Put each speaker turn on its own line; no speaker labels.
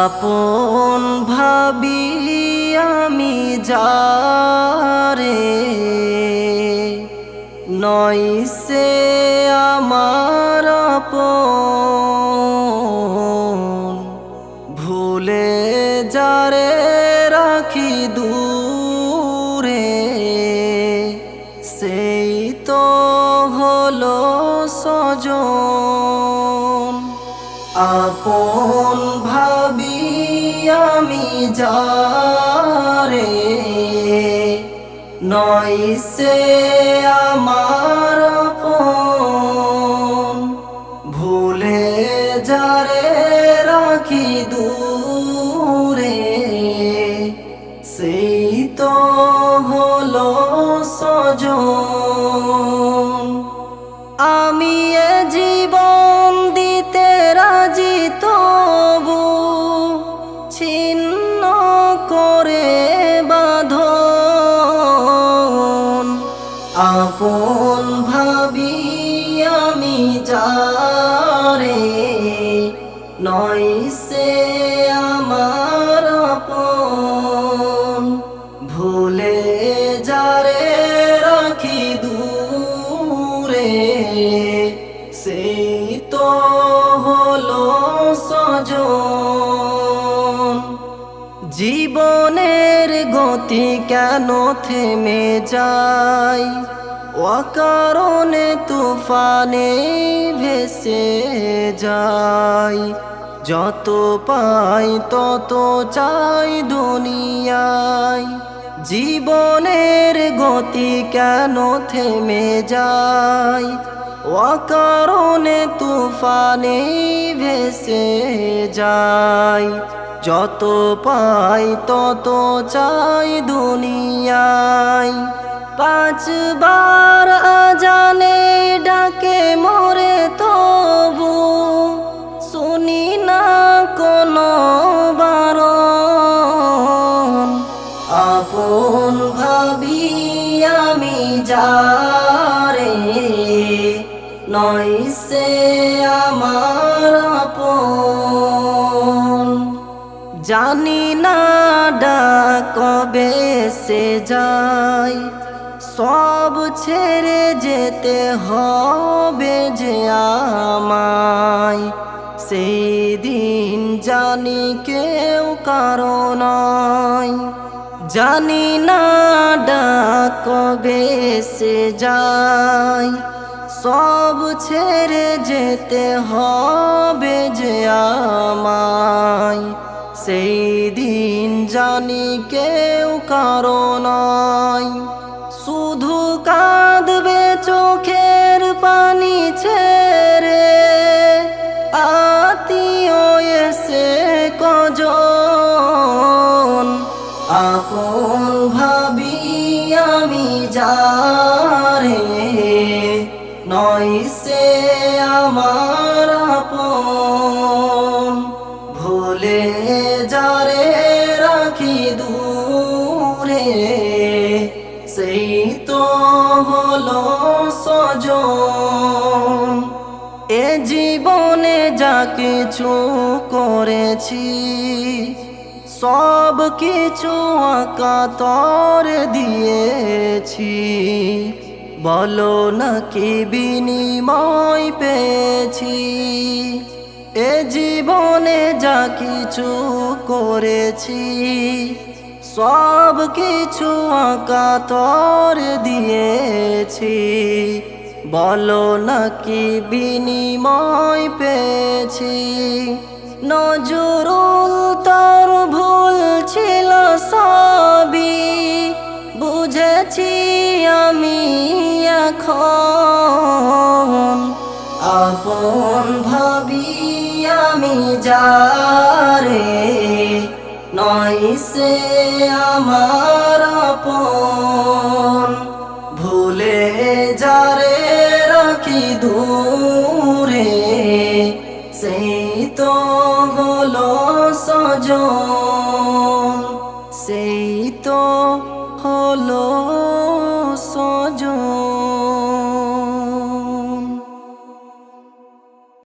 আপন ভাবি আমি যারে নয় যারে রাখি দূরে, সেই তো হলো সজন। আপন ভাবি আমি যারে, নয় সে আমার ভুলে যারে রাখি দূরে সজন আমি এ জীবন দিতে রাজি তবু ছিন্ন করে বাঁধন। আপন ভাবি আমি যারে নয় জীবনের গতি কেন থেমে যায়? অকারণে তুফানে ভেসে যায়। যত পাই তত চাই দুনিয়ায়। জীবনের গতি কেন থেমে যায়? অকারণে তুফানে ভেসে যায়। যত পাই তত চাই দুনিয়ায়। পাঁচবার আজানে ডাকে মরে তবু, শুনি না কোনো বারণ। আপন ভাবি আমি যারে, নয় সে আমার জানি না কবে সে যায় সব ছেড়ে যেতে হবে যে আমায়। সেই দিন জানি কেউ কারণ জানি না কবে সে যায় সব ছেড়ে যেতে হবে যে আমায়। জানি কেউ কারণ শুধু কাঁদবে চোখের পানি ছেড়ে। আত্মীয় এসে কজন? আপন ভাবি আমি যারে? নয় সে আমার হলো সজন এ জীবনে যা কিছু করেছি, সব কিছু আঁকা আকাতর দিয়েছি। বলো না কি বিনিময় পেয়েছি? এ জীবনে যা কিছু করেছি সব কিছু আকাতর দিয়েছি। বলো না কি বিনিময় পেয়েছি? নজরুল তোর ভুল ছিল সবই। বুঝেছি আমি এখন। আপন ভাবি আমি যারে নয় আমার আপন। ভুলে যারে রাখি দূরে সেই তো তো হলো সজন। সেই তো